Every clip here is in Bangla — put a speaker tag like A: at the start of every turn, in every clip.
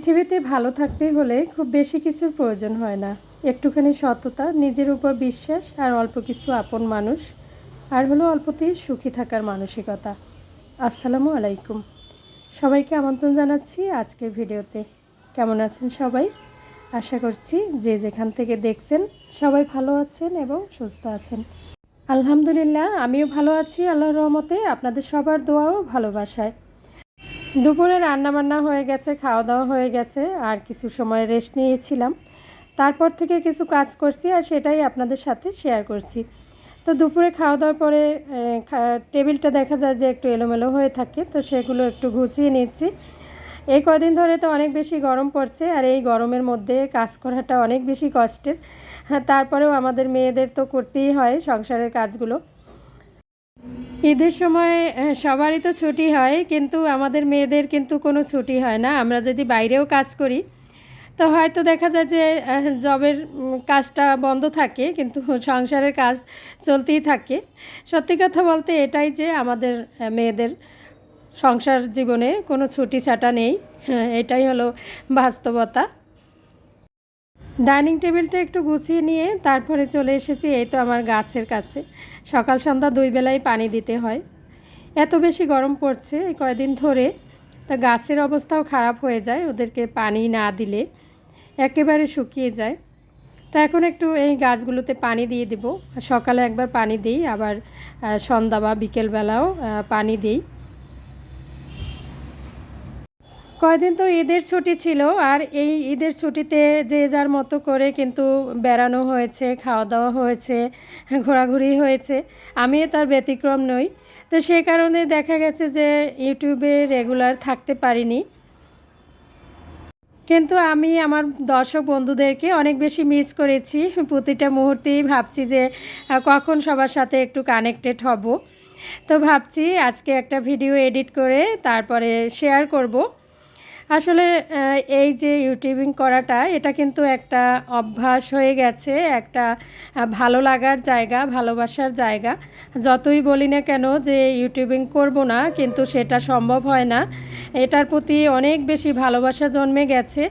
A: পৃথিবীতে ভালো থাকতে হলে খুব বেশি কিছুর প্রয়োজন হয় না। একটুখানি সততা, নিজের উপর বিশ্বাস আর অল্প কিছু আপন মানুষ, আর হলো অল্পতেই সুখী থাকার মানসিকতা। আসসালামু আলাইকুম। সবাইকে আমন্ত্রণ জানাচ্ছি আজকের ভিডিওতে। কেমন আছেন সবাই? আশা করছি যে যেখান থেকে দেখছেন সবাই ভালো আছেন এবং সুস্থ আছেন। আলহামদুলিল্লাহ, আমিও ভালো আছি আল্লাহর রহমতে। আপনাদের সবার দোয়াও ভালোবাসায়। দুপুরে রান্না বান্না হয়ে গেছে খাওয়া দাওয়া হয়ে গেছে, আর কিছু সময় রেস্ট নিয়েছিলাম। তারপর থেকে কিছু কাজ করছি আর সেটাই আপনাদের সাথে শেয়ার করছি। তো দুপুরে খাওয়া দাওয়ার পরে টেবিলটা দেখা যায় যে একটু এলোমেলো হয়ে থাকে, তো সেগুলো একটু গুছিয়ে নিচ্ছি। এই কদিন ধরে তো অনেক বেশি গরম পড়ছে, আর এই গরমের মধ্যে কাজ করাটা অনেক বেশি কষ্টের। হ্যাঁ তারপরেও আমাদের মেয়েদের তো করতেই হয় সংসারের কাজগুলো। ঈদের সময় সবারই তো ছুটি হয় কিন্তু আমাদের মেয়েদের কিন্তু কোনো ছুটি হয় না। আমরা যদি বাইরেও কাজ করি তো হয়তো দেখা যায় যে জবের কাজটা বন্ধ থাকে কিন্তু সংসারের কাজ চলতেই থাকে। সত্যি কথা বলতে এটাই যে আমাদের মেয়েদের সংসার জীবনে কোনো ছুটি ছাটা নেই হ্যাঁ, এটাই হলো বাস্তবতা। ডাইনিং টেবিলটা একটু গুছিয়ে নিয়ে তারপরে চলে এসেছি এই তো আমার গাছের কাছে। সকাল সন্ধ্যা দুই বেলায় পানি দিতে হয়। এত বেশি গরম পড়ছে কয়দিন ধরে, তা গাছের অবস্থাও খারাপ হয়ে যায় ওদেরকে পানি না দিলে, একেবারে শুকিয়ে যায়। তো এখন একটু এই গাছগুলোতে পানি দিয়ে দেব। সকালে একবার পানি দিই, আবার সন্ধ্যা বা বিকেলবেলাও পানি দিই। কয়দিন তো ঈদের ছুটি ছিল আর এই ঈদের ছুটিতে যে যার মতো করে কিন্তু বেড়ানো হয়েছে খাওয়া দাওয়া হয়েছে, ঘোরাঘুরি হয়েছে আমি তার ব্যতিক্রম নই। তো সে কারণে দেখা গেছে যে ইউটিউবে রেগুলার থাকতে পারিনি। কিন্তু আমি আমার দর্শক বন্ধুদেরকে অনেক বেশি মিস করেছি। প্রতিটা মুহূর্তেই ভাবছি যে কখন সবার সাথে একটু কানেক্টেড হব। তো ভাবছি আজকে একটা ভিডিও এডিট করে তারপরে শেয়ার করব। আসলে এই যে ইউটিউবিং করাটা এটা কিন্তু একটা অভ্যাস হয়ে গেছে একটা ভালো লাগার জায়গা ভালোবাসার জায়গা। যতই বলি না কেন যে ইউটিউবিং করব না কিন্তু সেটা সম্ভব হয় না। এটার প্রতি অনেক বেশি ভালোবাসা জন্মে গেছে।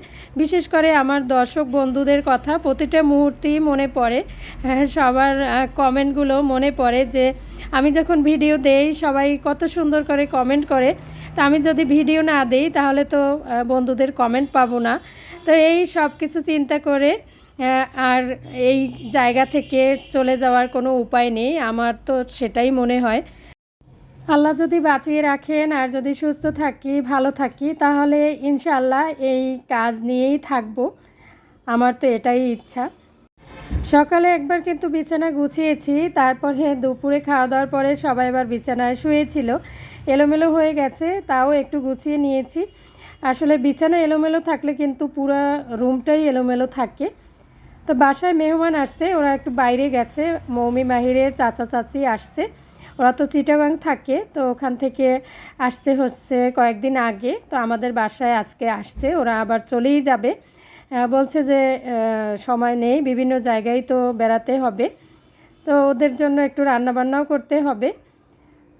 A: বিশেষ করে আমার দর্শক বন্ধুদের কথা প্রতিটা মুহূর্তেই মনে পড়ে হ্যাঁ, সবার কমেন্টগুলো মনে পড়ে যে আমি যখন ভিডিও দেই সবাই কত সুন্দর করে কমেন্ট করে তা আমি যদি ভিডিও না দেই, তাহলে তো বন্ধুদের কমেন্ট পাবো না। তো এই সব কিছু চিন্তা করে আর এই জায়গা থেকে চলে যাওয়ার কোনো উপায় নেই। আমার তো সেটাই মনে হয়। আল্লাহ যদি বাঁচিয়ে রাখেন আর যদি সুস্থ থাকি, ভালো থাকি, তাহলে ইনশাল্লাহ এই কাজ নিয়েই থাকব। আমার তো এটাই ইচ্ছা। সকালে একবার কিন্তু বিছানা গুছিয়েছি, তারপরে দুপুরে খাওয়া দাওয়ার পরে সবাই এবার বিছানায় শুয়েছিল। এলোমেলো হয়ে গেছে, তাও একটু গুছিয়ে নিয়েছি। আসলে বিছানা এলোমেলো থাকলে কিন্তু পুরো রুমটাই এলোমেলো থাকে। তো বাসায় মেহমান আসছে, ওরা একটু বাইরে গেছে, মৌমি মাহিরে, চাচা চাচি আসছে। ওরা তো চিটাগাং থাকে, তো ওখান থেকে আসতে হচ্ছে কয়েকদিন আগে। তো আমাদের বাসায় আজকে আসছে, ওরা আবার চলেই যাবে। বলছে যে সময় নেই, বিভিন্ন জায়গায় তো বেড়াতে হবে। তো ওদের জন্য একটু রান্নাবান্নাও করতে হবে।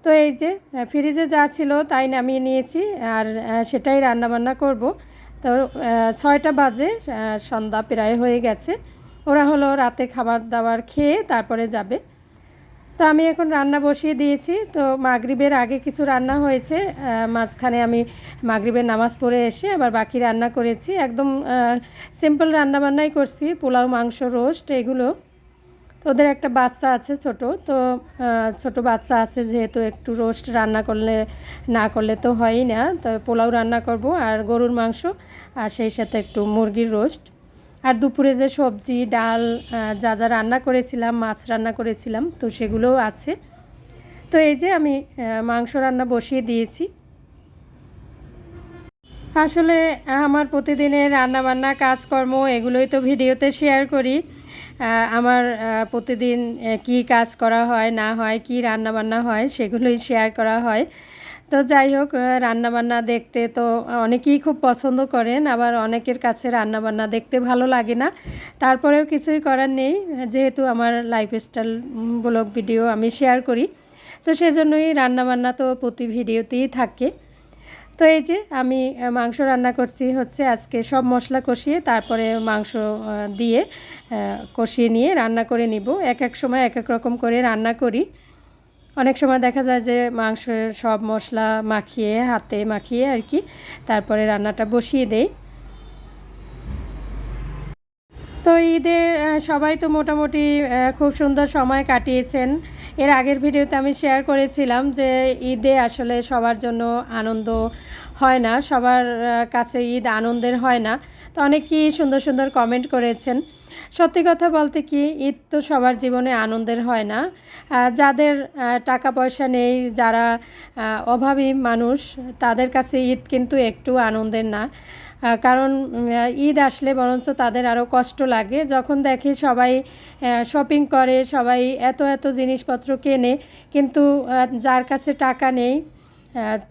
A: তো এই যে ফ্রিজে যা ছিল তাই নামিয়ে নিয়েছি আর সেটাই রান্নাবান্না করব। তো ছয়টা বাজে সন্ধ্যা প্রায় হয়ে গেছে। ওরা হলো রাতে খাবার দাবার খেয়ে তারপরে যাবে। তো আমি এখন রান্না বসিয়ে দিয়েছি। তো মাগরিবের আগে কিছু রান্না হয়েছে মাঝখানে আমি মাগরিবের নামাজ পড়ে এসে আবার বাকি রান্না করেছি। একদম সিম্পল রান্না বান্নাই করছি, পোলাও, মাংস, রোস্ট, এগুলো। তো ওদের একটা বাচ্চা আছে ছোট, তো ছোট বাচ্চা আছে যেহেতু একটু রোস্ট রান্না করলে, না করলে তো হয়ই না। তো পোলাও রান্না করব আর গরুর মাংস আর সেই সাথে একটু মুরগির রোস্ট আর দুপুরে যে সবজি, ডাল যা যা রান্না করেছিলাম, মাছ রান্না করেছিলাম, তো সেগুলোও আছে। তো এই যে আমি মাংস রান্না বসিয়ে দিয়েছি। আসলে আমার প্রতিদিনের রান্নাবান্না, কাজকর্ম, এগুলোই তো ভিডিওতে শেয়ার করি। আমার প্রতিদিন কি কাজ করা হয়, না হয়, কি রান্নাবান্না হয়, সেগুলোই শেয়ার করা হয়। তো যাই হোক রান্নাবান্না দেখতে তো অনেকেই খুব পছন্দ করেন, আবার অনেকের কাছে রান্নাবান্না দেখতে ভালো লাগে না। তারপরেও কিছুই করার নেই, যেহেতু আমার লাইফস্টাইল ব্লগ ভিডিও আমি শেয়ার করি। তো সেজন্যই রান্নাবান্না তো প্রতি ভিডিওতেই থাকে। তো এই যে আমি মাংস রান্না করছি হচ্ছে আজকে সব মশলা কষিয়ে, তারপরে মাংস দিয়ে কষিয়ে নিয়ে রান্না করে নিব। এক এক সময় এক এক রকম করে রান্না করি। অনেক সময় দেখা যায় যে মাংসের সব মশলা মাখিয়ে, হাতে মাখিয়ে আর কি, তারপরে রান্নাটা বসিয়ে দেই। তো ঈদে সবাই তো মোটামুটি খুব সুন্দর সময় কাটিয়েছেন। এর আগের ভিডিওতে আমি শেয়ার করেছিলাম যে ঈদে আসলে সবার জন্য আনন্দ হয় না, সবার কাছে ঈদ আনন্দের হয় না। তো অনেকেই সুন্দর সুন্দর কমেন্ট করেছেন। সত্যি কথা বলতে কি, ঈদ তো সবার জীবনে আনন্দের হয় না। যাদের টাকা পয়সা নেই, যারা অভাবী মানুষ, তাদের কাছে ঈদ কিন্তু একটু আনন্দের না। কারণ ঈদ আসলে বরঞ্চ তাদের আরও কষ্ট লাগে। যখন দেখে সবাই শপিং করে, সবাই এত এত জিনিসপত্র কেনে, কিন্তু যার কাছে টাকা নেই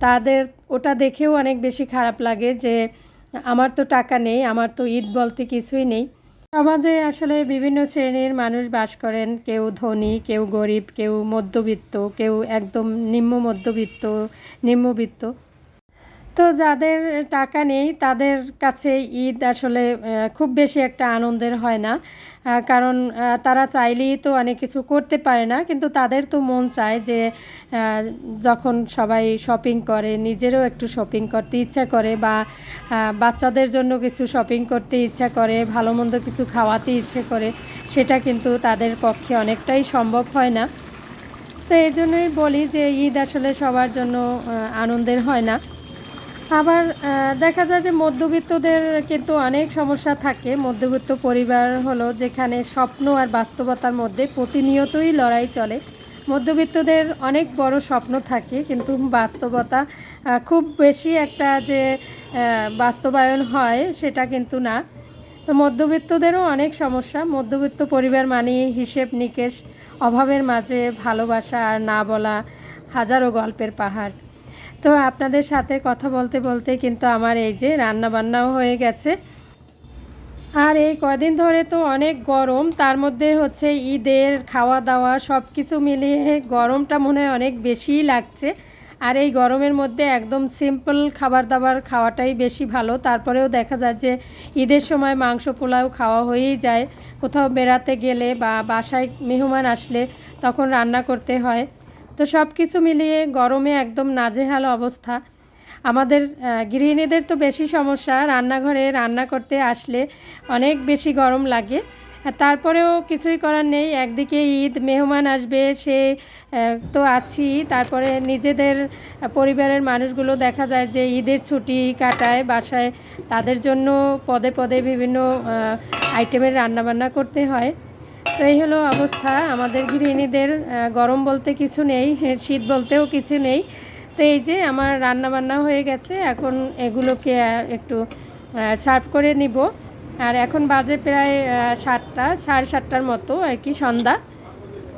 A: তাদের, ওটা দেখেও অনেক বেশি খারাপ লাগে যে, আমার তো টাকা নেই, আমার তো ঈদ বলতে কিছুই নেই। সমাজে আসলে বিভিন্ন শ্রেণির মানুষ বাস করেন, কেউ ধনী, কেউ গরিব, কেউ মধ্যবিত্ত, কেউ একদম নিম্ন মধ্যবিত্ত, নিম্নবিত্ত। তো যাদের টাকা নেই, তাদের কাছে ঈদ আসলে খুব বেশি একটা আনন্দের হয় না। কারণ তারা চাইলেই তো অনেক কিছু করতে পারে না, কিন্তু তাদের তো মন চায় যে যখন সবাই শপিং করে, নিজেরও একটু শপিং করতে ইচ্ছা করে বা বাচ্চাদের জন্য কিছু শপিং করতে ইচ্ছা করে, ভালো মন্দ কিছু খাওয়াতে ইচ্ছে করে, সেটা কিন্তু তাদের পক্ষে অনেকটাই সম্ভব হয় না। তো এই জন্যই বলি যে, ঈদ আসলে সবার জন্য আনন্দের হয় না। আবার দেখা যায় যে মধ্যবিত্তদের কিন্তু অনেক সমস্যা থাকে। মধ্যবিত্ত পরিবার হলো যেখানে স্বপ্ন আর বাস্তবতার মধ্যে প্রতিনিয়তই লড়াই চলে। মধ্যবিত্তদের অনেক বড় স্বপ্ন থাকে, কিন্তু বাস্তবতা খুব বেশি একটা যে বাস্তবায়ন হয় সেটা কিন্তু না। মধ্যবিত্তদেরও অনেক সমস্যা। মধ্যবিত্ত পরিবার মানে হিসেব নিকেশ, অভাবের মাঝে ভালোবাসা আর না বলা হাজারো গল্পের পাহাড়। তো আপনাদের সাথে কথা বলতে বলতে কিন্তু আমার এই যে রান্না বান্নাও হয়ে গেছে। আর এই কদিন ধরে তো অনেক গরম, তার মধ্যে হচ্ছে ঈদের খাওয়া দাওয়া সব কিছু মিলিয়ে গরমটা মনে হয় অনেক বেশিই লাগছে। আর এই গরমের মধ্যে একদম সিম্পল খাবার দাবার খাওয়াটাই বেশি ভালো। তারপরেও দেখা যায় যে ঈদের সময় মাংস পোলাও খাওয়া হয়েই যায়। কোথাও বেড়াতে গেলে বা বাসায় মেহমান আসলে তখন রান্না করতে হয়। তো সব কিছু মিলিয়ে গরমে একদম নাজেহাল অবস্থা। আমাদের গৃহিণীদের তো বেশি সমস্যা, রান্নাঘরে রান্না করতে আসলে অনেক বেশি গরম লাগে। তারপরেও কিছুই করার নেই, একদিকে ঈদ, মেহমান আসবে, সে তো আছি। তারপরে নিজেদের পরিবারের মানুষগুলো দেখা যায় যে ঈদের ছুটি কাটায় বাসায়, তাদের জন্য পদে পদে বিভিন্ন আইটেমের রান্নাবান্না করতে হয়। এই হলো অবস্থা। আমাদের গৃহিণীদের গরম বলতে কিছু নেই, শীত বলতেও কিছু নেই। তো এই যে আমার রান্না বান্না হয়ে গেছে, এখন এগুলোকে একটু সার্ভ করে নিব। আর এখন বাজে প্রায় সাতটা, সাড়ে সাতটার মতো, আর কি সন্ধ্যা।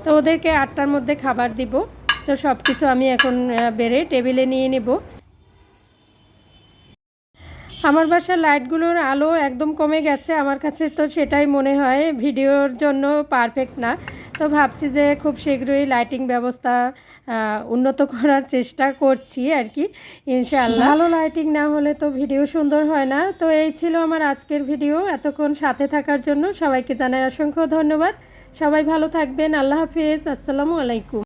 A: তো ওদেরকে আটটার মধ্যে খাবার দিব। তো সব কিছু আমি এখন বেড়ে টেবিলে নিয়ে নিব। আমার বাসার লাইটগুলোর আলো একদম কমে গেছে। আমার কাছে তো সেটাই মনে হয়, ভিডিওর জন্য পারফেক্ট না। তো ভাবছি যে খুব শীঘ্রই লাইটিং ব্যবস্থা উন্নত করার চেষ্টা করছি আর কি, ইনশাআল্লাহ। ভালো লাইটিং না হলে তো ভিডিও সুন্দর হয় না। তো এই ছিল আমার আজকের ভিডিও। এতক্ষণ সাথে থাকার জন্য সবাইকে জানাই অসংখ্য ধন্যবাদ। সবাই ভালো থাকবেন। আল্লাহ হাফিজ। আসসালামু আলাইকুম।